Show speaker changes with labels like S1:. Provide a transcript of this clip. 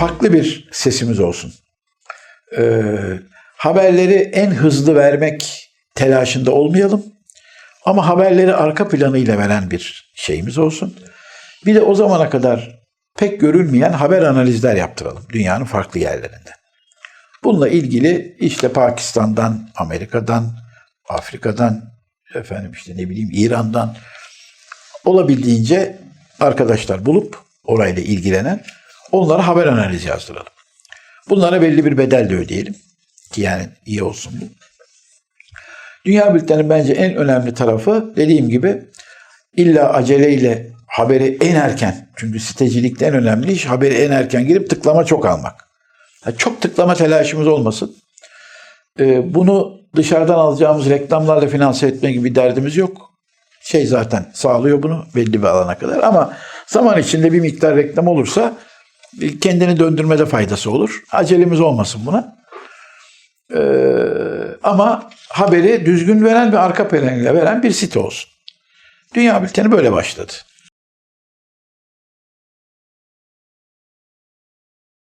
S1: farklı bir sesimiz olsun. Ee, haberleri en hızlı vermek telaşında olmayalım. Ama haberleri arka planıyla veren bir şeyimiz olsun. Bir de o zamana kadar pek görülmeyen haber analizler yaptıralım dünyanın farklı yerlerinde. Bununla ilgili işte Pakistan'dan, Amerika'dan, Afrika'dan, efendim işte ne bileyim İran'dan olabildiğince arkadaşlar bulup orayla ilgilenen onlara haber analizi yazdıralım. Bunlara belli bir bedel de ödeyelim ki yani iyi olsun bu. Dünya bülteninin bence en önemli tarafı dediğim gibi illa aceleyle haberi en erken çünkü sitecilikte en önemli iş haberi en erken girip tıklama çok almak. Yani çok tıklama telaşımız olmasın. Ee, bunu dışarıdan alacağımız reklamlarla finanse etme gibi bir derdimiz yok. Şey zaten sağlıyor bunu belli bir alana kadar ama zaman içinde bir miktar reklam olursa kendini döndürmede faydası olur. Acelemiz olmasın buna. Ee, ama haberi düzgün veren ve arka planıyla veren bir site olsun. Dünya Bülteni böyle başladı.